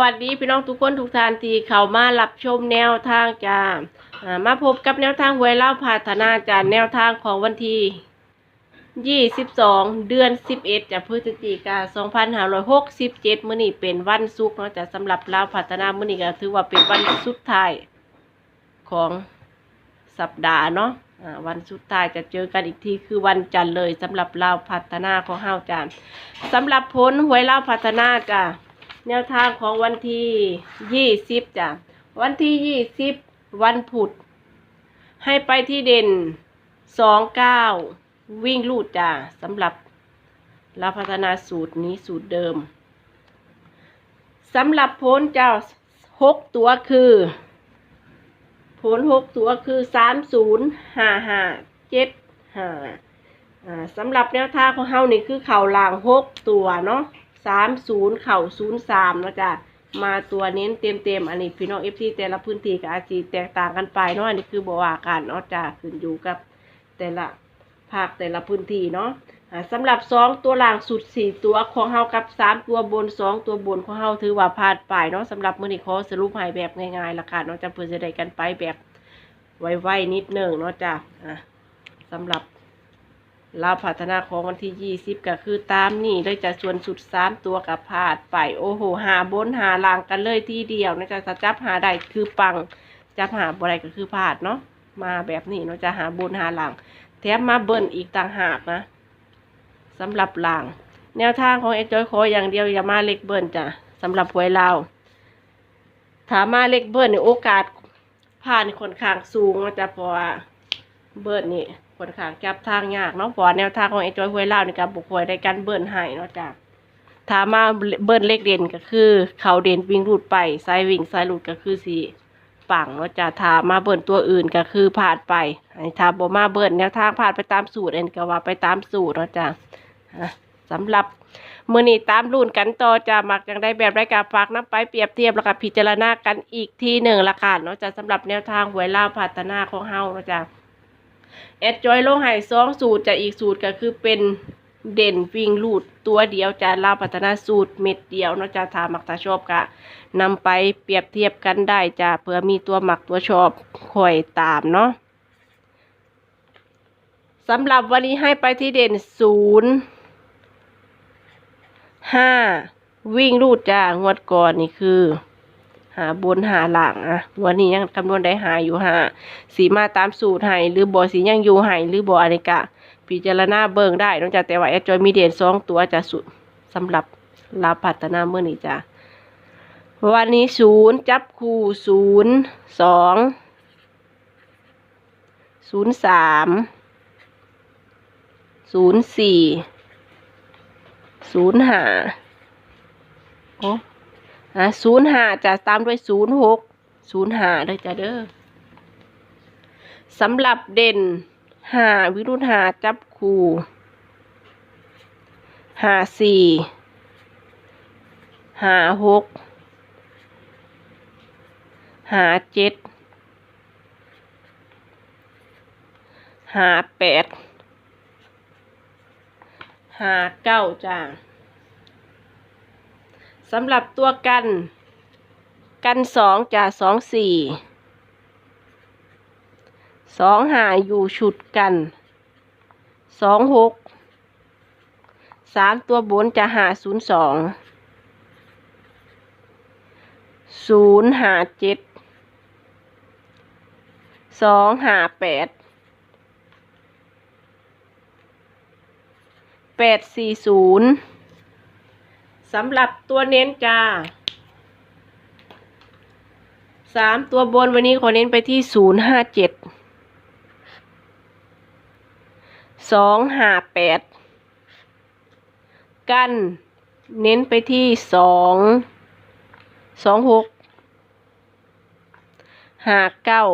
วัสดีพี่น้องทุกคนทุกท่านที่เข้ามารับชมแนวทางจาอ่ามาพบกับแนวทางหวยเล่าพัฒนาจารแนวทางของวันที่ 22 เดือน 11จากพฤศจิกายน2567 มื้อนี้เป็นวันศุกร์เนาะจะสำหรับเล่าพัฒนามื้อนี้ก็ถือว่าเป็นวันสุดท้ายของสัปดาห์เนาะวันสุดท้ายจะเจอกันอีกทีคือวันจันทร์เลยสำหรับเล่าพัฒนาของเฮาจานสำหรับผลหวยเล่าพัฒนาจ้ะ แนวทางของวันที่ยี่สิบจ้ะ วันที่ยี่สิบวันพุธให้ไปที่เด่นสองเก้าวิ่งลูดจ้ะสำหรับเราพัฒนาสูตรนี้สูตรเดิมสำหรับผลเจ้าหกตัวคือผลหกตัวคือสามศูนย์ห้าห้าเจ็ดห้าอ่าสำหรับแนวทางของเฮานี่คือเข่าลางหกตัวเนาะ สามศูนย์เข่าศูนย์สามนะจ๊ะมาตัวเน้นเต็มเต็มๆอันนี้พี่น้องเอฟซีแต่ละพื้นที่ก็อาจจะแตกต่างกันไปเนาะอันนี้คือบอกว่าการเนาะจ้ะขึ้นอยู่กับแต่ละภาคแต่ละพื้นที่เนาะสำหรับสองตัวล่างสุดสี่ตัวของเฮากับสามตัวบนสองตัวบนของเฮาถือว่าพลาดไปเนาะสำหรับมือนี้ขอสรุปให้แบบง่ายๆละค่ะเนาะจะเพื่อจะได้กันไปแบบไวๆนิดหนึงเนาะจ้ะสำหรับ เราวพัฒนาของวันที่ยี่สิบก็คือตามนี่เลยจะส่วนสุดสามตัวกับพาดไปโอ้โหหาบนหาลางกันเลยทีเดียวนะจ๊ะจับหาได้คือปังจับหาบ่ได้ก็คือพาดเนาะมาแบบนี้เนาะจะหาบนหาลางแถมมาเบิ้ลอีกต่างหากนะสำหรับลาง แนวทางของเอ็กจอยขออย่างเดียวอย่ามาเล็กเบิ้ลจ้ะสำหรับหวยเราถ้ามาเล็กเบิ้ลนี่โอกาสผ่านค่อนข้างสูงนะจ๊ะเพราะว่าเบิ้ลนี่ คนขางจับทางยากเนาะเพราะแนวทางของไอ้จอยห้วยเล่าในการบุกหวยได้การเบิ้ลให้เนาะจ้ะถามาเบิ้ลเลขเด่นก็คือ เขาเด่นวิ่งรูดไปซ้ายวิ่งซ้ายรูดก็คือสีปังเนาะจ้ะถามาเบิ้ลตัวอื่นก็คือผ่านไปไอ้ถ้าบ่มาเบิ้ลแนวทางผ่านไปตามสูตรเอ็นก็ว่าไปตามสูตรเนาะจ้ะสำหรับมือนี้ตามรุ่นกันต่อจะมักจังได้แบบได้การฝากน้ำไปเปรียบเทียบแล้วก็พิจารณากันอีกทีหนึ่งละค่ะเนาะจ้ะสำหรับแนวทางหวยเล่าพัฒนาของเฮาเนาะจ้ะ แอดจอยลงให้สองสูตรจะอีกสูตรก็คือเป็นเด่นวิ่งลูดตัวเดียวจะลาพัฒนาสูตรเม็ดเดียวนะจะถามักตาชอบกะนำไปเปรียบเทียบกันได้จะเพื่อมีตัวหมักตัวชอบคอยตามเนาะสำหรับวันนี้ให้ไปที่เด่นศูนย์ห้าวิ่งลูดจ้างวดก่อนนี่คือ หาบนหาหลังอะวันนี้ยังคำนวณได้หาอยู่หาสีมาตามสูตรให้หรือบอสียังอยู่ให้หรือบออะไรกะพิจารณาเบิ่งได้นอกจากแต่ว่าแอดจอยมีเด่นสองตัวจะสุดสำหรับลาพัฒนาเมื่อนี้จ้ะวันนี้ศูนย์จับคู่ศูนย์สองศูนย์สามศูนย์สี่ศูนย์ห้าโอ้ อะศูนย์ห้าจะตามด้วยศูนย์หกศูนย์ห้าเลยจ้ะเด้อสำหรับเด่นห้าวิรุณหาจับคู่ห้าสี่ห้าหกห้าเจ็ดห้าแปดห้าเก้าจ้า สำหรับตัวกัน กันสองจะสองสี่สองหาอยู่ชุดกันสองหกสามตัวบนจะหาศูนย์สองศูนย์หาเจ็ดสองหาแปดแปดสี่ศูนย์ สำหรับตัวเน้นจ้าสามตัวบนวันนี้ขอเน้นไปที่ศูนย์ห้าเจ็ดสองห้าแปดกันเน้นไปที่สองสองหกห้าเก้า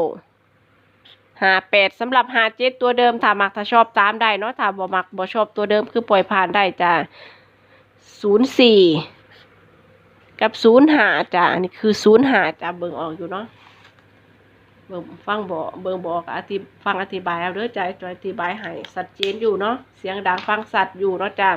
ห้าแปดสำหรับห้าเจ็ดตัวเดิมถ้ามักถ้าชอบตามได้เนาะถ้าบ่มักบ่ชอบตัวเดิมคือปล่อยผ่านได้จ้า ศูนย์สี่กับศูนย์หาจ้ะอันนี้คือศูนย์หาจ้ะเบิ่งออกอยู่เนาะเบิ่งฟังบอกเบิ่งบอกอธิฟังอธิบายเอาเด้อใจจอยอธิบายให้ชัดเจนอยู่เนาะเสียงดังฟังสัตว์อยู่เนาะจ้า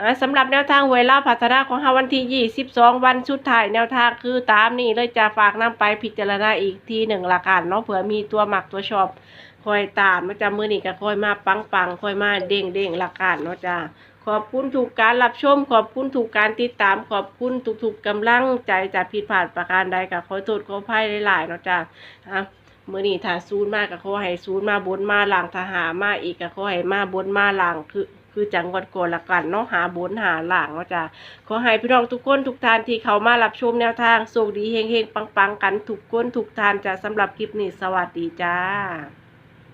อ่าสำหรับแนวทางเวลาพัฒนาของเฮาวันที่22วันสุดท้ายแนวทางคือตามนี้เลยจะฝากนํไปพิจารณาอีกทีหนึ่งละกันเนาะเผื่อมีตัวหมักตัวชอบคอยตามเนาะจ้ามื้อนี้ก็คอยมาปังปังคอยมาเด้งเด้งละกันเนาะจ้า ขอบคุณทุกการรับชม ขอบคุณทุกการติดตาม ขอบคุณทุกๆกำลังใจจะผิดพลาดประการใดก็ขอโทษขออภัยหลายๆเนาะจ้าอะมื้อนี้ถ้าซูนมากก็ขอให้ซูนมาบนมาหลังถ้าหามาอีกก็ขอให้มาบนมาหลังคือคือจังหวัดก่อนละกันเนาะหาบนหาหลังเนาะจ้าขอให้พี่น้องทุกคนทุกทานที่เขามารับชมแนวทางโชคดีเฮงๆปังๆกันทุกคนทุกทานจ้าสำหรับคลิปนี้สวัสดีจ้า